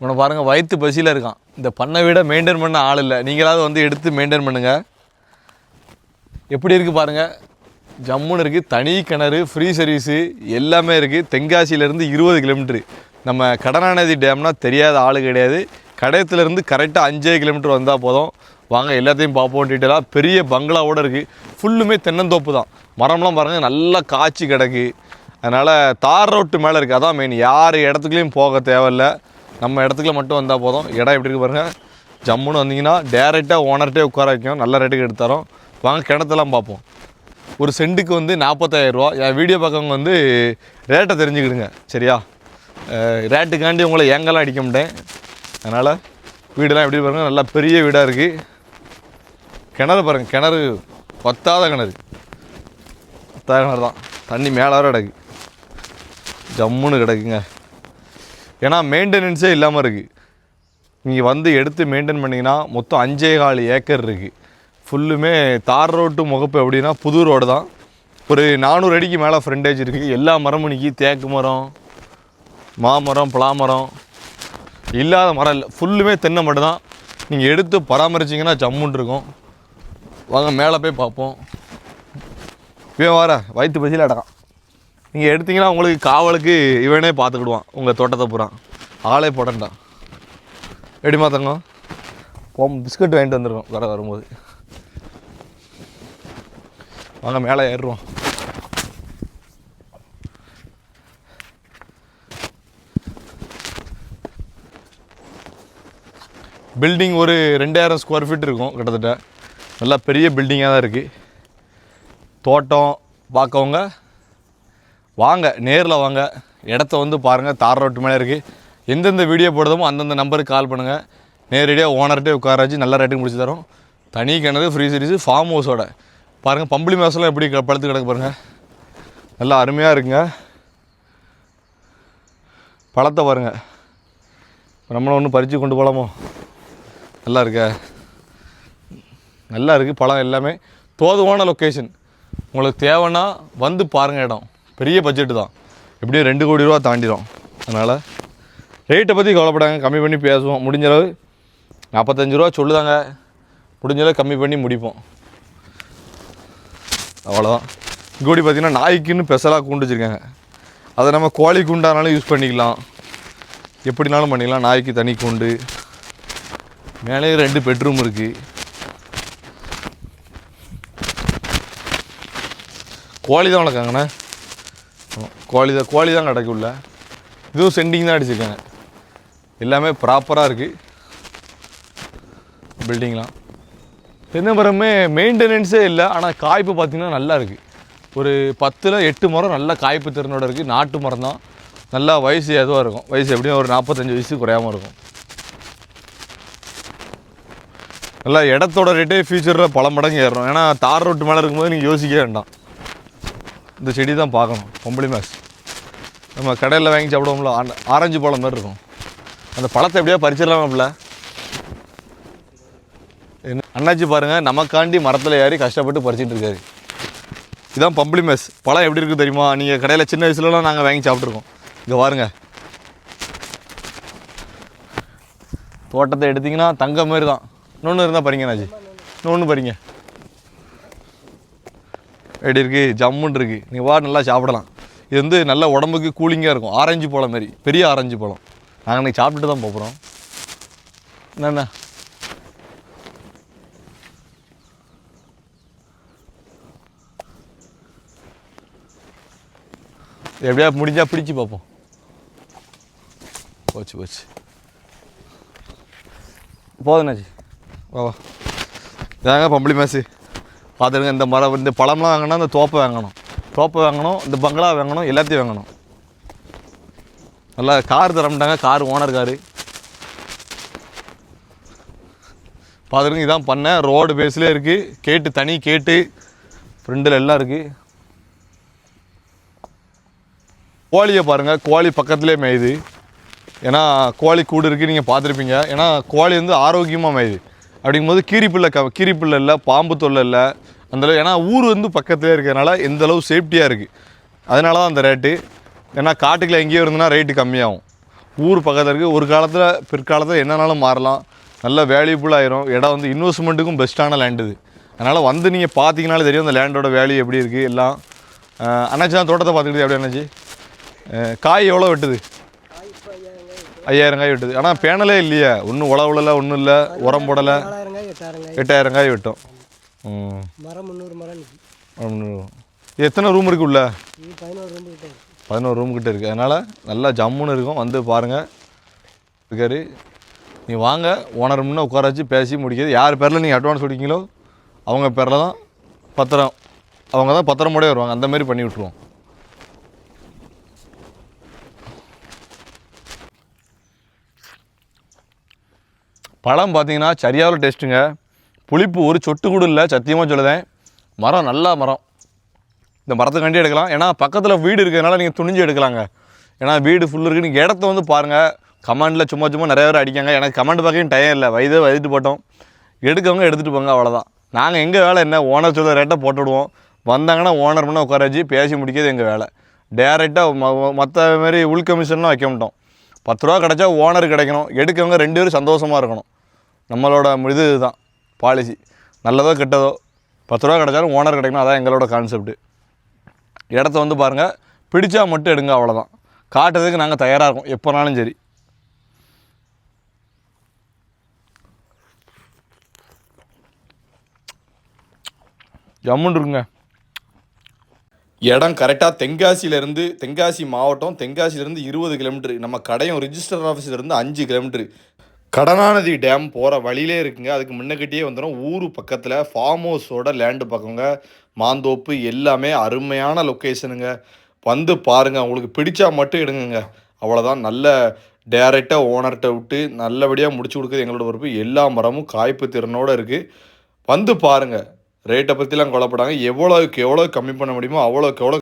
இவனை பாருங்கள் வயிற்று பசியில் இருக்கான். இந்த பண்ணை விட மெயின்டைன் பண்ண ஆள் இல்லை. நீங்களாவது வந்து எடுத்து மெயின்டைன் பண்ணுங்கள் எப்படி இருக்குது பாருங்கள் ஜம்முன்னு இருக்குது தனி கிணறு ஃப்ரீ சர்வீஸு எல்லாமே இருக்குது தென்காசியிலேருந்து இருபது கிலோமீட்ரு நம்ம கடனாநதி டேம்னா தெரியாத ஆள் கிடையாது. கடையத்துலேருந்து கரெக்டாக அஞ்சே கிலோமீட்டர் வந்தால் போதும். வாங்க எல்லாத்தையும் பார்ப்போம் டீட்டெயிலாக பெரிய பங்களாவோடு இருக்குது ஃபுல்லுமே தென்னந்தோப்பு தான். மரம்லாம் பாருங்கள் நல்லா காய்ச்சி கிடக்கு. அதனால் தார் ரோட்டு மேலே இருக்குது அதான் மெயின் யார் இடத்துக்குலையும் போக தேவையில்ல. நம்ம இடத்துக்குள்ள மட்டும் வந்தால் போதும். இடம் எப்படி இருக்கு பாருங்கள் ஜம்முன்னு வந்தீங்கன்னா டேரெக்டாக ஓனர்கிட்டே உட்கார வைக்கும் நல்ல ரேட்டுக்கு எடுத்தாரோம் வாங்க கிணத்தெல்லாம் பார்ப்போம். ஒரு செண்டுக்கு வந்து 45000 ரூபா. என் வீடியோ பார்க்கவங்க வந்து ரேட்டை தெரிஞ்சுக்கிடுங்க. சரியா? ரேட்டுக்காண்டி உங்களை ஏங்கெல்லாம் அடிக்க மாட்டேன். அதனால் வீடெல்லாம் எப்படி பாருங்கள் நல்லா பெரிய வீடாக இருக்குது கிணறு பாருங்கள் கிணறு பத்தாத கிணறு. பத்தாத கிணறு தான். தண்ணி மேலே வர கிடக்கு. ஜம்முன்னு கிடக்குங்க. ஏன்னா மெயின்டெனன்ஸே இல்லாமல் இருக்குது நீங்கள் வந்து எடுத்து மெயின்டைன் பண்ணிங்கன்னா மொத்தம் அஞ்சே கால் ஏக்கர் இருக்குது ஃபுல்லுமே தார் ரோட்டு முகப்பு எப்படின்னா புது ரோடு தான். ஒரு நானூறு அடிக்கு மேலே ஃப்ரண்டேஜ் இருக்குது எல்லா மரமும் நிற்கி தேக்கு மரம் மாமரம் பலாமரம் இல்லாத மரம் இல்லை. ஃபுல்லுமே தென்னை மட்டும் தான். நீங்கள் எடுத்து பராமரிச்சிங்கன்னா ஜம்முன் இருக்கும். வாங்க மேலே போய் பார்ப்போம். இவன் வர வயிற்று பசியில் அடக்கான். நீங்கள் எடுத்தீங்கன்னா உங்களுக்கு காவலுக்கு இவனே பார்த்துக்கிடுவான். உங்கள் தோட்டத்தை பூரா. ஆளே போடண்டா எப்படிமா தங்கம். போம் பிஸ்கட் வாங்கிட்டு வந்துருக்கோம். வர வரும்போது. வாங்க மேலே ஏறுவோம். பில்டிங் ஒரு ரெண்டாயிரம் ஸ்கொயர் ஃபீட் இருக்கும் கிட்டத்தட்ட. நல்லா பெரிய பில்டிங்காக தான் இருக்குது தோட்டம் பார்க்கவங்க வாங்க நேரில் வாங்க. இடத்த வந்து பாருங்கள் தார் ரோட்டு மேலே இருக்குது எந்தெந்த வீடியோ போடுதமோ அந்தந்த நம்பருக்கு கால் பண்ணுங்கள் நேரடியாக ஓனர்கிட்டே உட்கார வச்சு நல்ல ரேட்டுக்கு முடிச்சு தரோம். தனி கிணறு ஃப்ரீ சர்வீஸு ஃபார்ம் ஹவுஸோட பாருங்கள் பம்பளி மாதம்லாம் எப்படி க- பழுத்து கிடக்கு பாருங்கள் நல்லா அருமையாக இருக்குங்க. பழத்தை பாருங்கள் நம்மளும் ஒன்று பறித்து கொண்டு போகலாமோ நல்லா இருக்க. நல்லா இருக்குது பழம் எல்லாமே. தோதுவான லொக்கேஷன் உங்களுக்கு தேவைன்னா வந்து பாருங்கள் இடம். பெரிய பட்ஜெட்டு தான். எப்படியும் ரெண்டு கோடி ரூபா தாண்டிடும் அதனால் ரேட்டை பற்றி கவலைப்படாங்க. கம்மி பண்ணி பேசுவோம். முடிஞ்ச அளவு நாற்பத்தஞ்சு ரூபா சொல்லுதாங்க. முடிஞ்ச அளவு கம்மி பண்ணி முடிப்போம். அவ்வளோதான் கூடி பார்த்திங்கன்னா நாய்க்குன்னு ஸ்பெஷலாக கூண்டு வச்சுருக்காங்க. அதை நம்ம கோழி கூண்டானாலும் யூஸ் பண்ணிக்கலாம். எப்படினாலும் பண்ணிக்கலாம். நாய்க்கு தனி கூண்டு. மேலே ரெண்டு பெட்ரூம் இருக்குது கோழி தான் வளர்க்காங்கண்ணே கோழி தான் கோழி தான் கிடக்கு இதுவும் சென்டிங் தான் அடிச்சிருக்காங்க. எல்லாமே ப்ராப்பராக இருக்குது பில்டிங்லாம் தென்னைமரமே மெயின்டெனன்ஸே இல்லை ஆனால் காய்ப்பு பார்த்தீங்கன்னா நல்லா இருக்குது ஒரு பத்தில் எட்டு மரம் நல்ல காய்ப்பு திறனோட இருக்குது நாட்டு மரம் தான். நல்லா வயசு எதுவாக இருக்கும். வயசு எப்படியும் ஒரு நாற்பத்தஞ்சு வயசு குறையாமல் இருக்கும். நல்லா இடத்தோட ரேட்டே ஃபியூச்சரில் பல மடங்கு ஏறணும். ஏன்னா தார் ரோட்டு மேலே இருக்கும்போது நீங்கள் யோசிக்க வேண்டாம். இந்த செடி தான் பார்க்கணும். பொம்பளி மேக்ஸ் நம்ம கடையில் வாங்கி சாப்பிடுவோம்ல ஆரஞ்சு பழம் மாதிரி இருக்கும். அந்த பழத்தை எப்படியா பறிச்சிடலாமாப்ல என்ன அண்ணாச்சி பாருங்கள் நமக்காண்டி மரத்தில் ஏறி கஷ்டப்பட்டு பறிச்சுட்டு இருக்காரு. இதான் பம்பளி மேஸ் பழம் எப்படி இருக்குது தெரியுமா? நீங்கள் கடையில் சின்ன வயசுலலாம் நாங்கள் வாங்கி சாப்பிட்ருக்கோம் இங்கே பாருங்க. தோட்டத்தை எடுத்திங்கன்னா தங்க மாதிரி தான். இன்னொன்று இருந்தால் பறிங்க அண்ணாச்சி. இன்னொன்று பறிங்க. எப்படி இருக்குது ஜம்முன்னு இருக்குது நீ வா நல்லா சாப்பிடலாம். இது வந்து நல்ல உடம்புக்கு கூலிங்காக இருக்கும். ஆரஞ்சு பழம் மாதிரி. பெரிய ஆரஞ்சு பழம். நாங்கள் இன்றைக்கி சாப்பிட்டுட்டு தான் போகிறோம் என்னண்ணா? எப்படியா முடிஞ்சா பிடிச்சு பார்ப்போம். போச்சு போச்சு. போதுண்ணாச்சி வா வா. இதாங்க பம்பளி மேசு. பார்த்துருங்க இந்த மரம் இந்த பழம்லாம் வாங்கினா இந்த தோப்பை வாங்கணும். தோப்பை வாங்கணும் இந்த பங்களா வாங்கணும் எல்லாத்தையும் வாங்கணும். நல்லா கார் தரமாட்டாங்க கார் ஓனர் காரு. பார்த்துருங்க இதான் பண்ணேன் ரோடு பேஸ்லேயே இருக்குது கேட்டு தனி கேட்டு. ஃப்ரெண்டில் எல்லாம் இருக்குது கோழியை பாருங்கள் கோழி பக்கத்துலேயே மேயுது. ஏன்னா கோழி கூடு இருக்குது நீங்கள் பார்த்துருப்பீங்க. ஏன்னா கோழி வந்து ஆரோக்கியமாக மேயுது. அப்படிங்கும்போது கீரிப்பிள்ளை க கீரிப்பிள்ளை இல்லை பாம்பு தொல்லை இல்லை அந்தளவு ஏன்னா ஊர் வந்து பக்கத்துலேயே இருக்கிறதுனால எந்த அளவு சேஃப்டியாக இருக்குது அதனால தான் அந்த ரேட்டு ஏன்னா காட்டுக்குள்ள எங்கேயோ இருந்ததுன்னா ரேட்டு கம்மியாகும். ஊர் பக்கத்தில் இருக்குது ஒரு காலத்தில் பிற்காலத்தில் என்னன்னாலும் மாறலாம். நல்ல வேல்யூபுள் ஆயிரும். இடம் வந்து இன்வெஸ்ட்மெண்ட்டுக்கும் பெஸ்ட்டான லேண்ட் இது. அதனால் வந்து நீங்கள் பார்த்தீங்கனாலே தெரியும் அந்த லேண்டோட வேல்யூ எப்படி இருக்குது எல்லாம். அண்ணாச்சி தான் தோட்டத்தை பார்த்துக்கிட்டு எப்படி அண்ணாச்சி. காய் எவ்வளோ வெட்டுது? ஐயாயிரம் காய் வெட்டுது. ஆனால் பேனலே இல்லையே. ஒன்றும் உழவுல ஒன்றும் இல்லை. உரம் போடலை. எட்டாயிரம் காய் வெட்டும். மரம் முந்நூறு மரம் நிற்கும் எத்தனை ரூம் இருக்கு உள்ள? பதினோரு ரூம் கிட்ட பதினோரு ரூம் கிட்ட இருக்குது அதனால் நல்லா ஜம்முன்னு இருக்கும். வந்து பாருங்கள் இருக்காரு. நீ வாங்க. ஓனர் முன்னே உட்கார வச்சு பேசி முடிக்கிறது. யார் பேரில் நீங்கள் அட்வான்ஸ் கொடுக்கீங்களோ அவங்க பேரில் தான் பத்திரம். அவங்க தான் பத்திரமோடய வருவாங்க. அந்த மாதிரி பண்ணி விட்ருவோம் பழம் பார்த்தீங்கன்னா சரியான டேஸ்ட்டுங்க புளிப்பு ஒரு சொட்டு கூட இல்லை சத்தியமாக சொல்லுதேன். மரம் நல்ல மரம். இந்த மரத்துக்காண்டி எடுக்கலாம். ஏன்னா பக்கத்தில் வீடு இருக்கிறதுனால நீங்கள் துணிஞ்சு எடுக்கலாங்க. ஏன்னா வீடு ஃபுல் இருக்குது நீங்கள் இடத்த வந்து பாருங்கள் கமெண்டில் சும்மா சும்மா நிறைய பேர் அடிக்காங்க. எனக்கு கமெண்ட் பார்க்கவும் டயம் இல்லை. வயது வயதுட்டு போட்டோம். எடுக்கவங்க எடுத்துகிட்டு போங்க அவ்வளோதான் நாங்கள் எங்கள் வேலை என்ன? ஓனர் சொல்ல ரேட்டை போட்டு விடுவோம். வந்தாங்கன்னா ஓனர் பண்ண உட்கார வச்சு பேசி முடிக்கிறது எங்கள் வேலை. டேரெக்டாக மற்ற மாதிரி உள் கமிஷன்லாம் வைக்க மாட்டோம். பத்து ரூபா கிடச்சா ஓனர் கிடைக்கணும். எடுக்கவங்க ரெண்டு பேரும் சந்தோஷமாக இருக்கணும். நம்மளோட இது இதுதான் பாலிசி நல்லதோ கெட்டதோ பத்து ரூபா கிடச்சாலும் ஓனர் கிடைக்கணும் அதான் எங்களோட கான்செப்ட்டு இடத்த வந்து பாருங்கள் பிடிச்சா மட்டும் எடுங்க அவ்வளோதான் காட்டுறதுக்கு நாங்கள் தயாராக இருக்கோம் எப்போனாலும் சரி. ஜம்முன்னு இருக்குங்க. இடம் கரெக்டாக தென்காசியிலேருந்து தென்காசி மாவட்டம் தென்காசியிலேருந்து இருபது கிலோமீட்டரு நம்ம கடையும் ரிஜிஸ்டர் ஆஃபீஸ்லேருந்து அஞ்சு கிலோமீட்டரு கடனாநதி டேம் போகிற வழியிலே இருக்குங்க. அதுக்கு முன்னக்கிட்டே வந்துடும் ஊர் பக்கத்தில் ஃபார்ம் ஹவுஸோட லேண்டு பக்கங்க. மாந்தோப்பு எல்லாமே அருமையான லொக்கேஷனுங்க வந்து பாருங்கள் உங்களுக்கு பிடிச்சா மட்டும் எடுங்கங்க. அவ்வளோதான் நல்ல டேரெக்டாக ஓனர்கிட்ட விட்டு நல்லபடியாக முடிச்சு கொடுக்குறது எங்களோட பொறுப்பு. எல்லா மரமும் காய்ப்பு திறனோடு இருக்குது வந்து பாருங்கள் ரேட்டை பற்றிலாம் கொலப்படாங்க எவ்வளோக்கு எவ்வளோ கம்மி பண்ண முடியுமோ அவ்வளோக்கு எவ்வளோ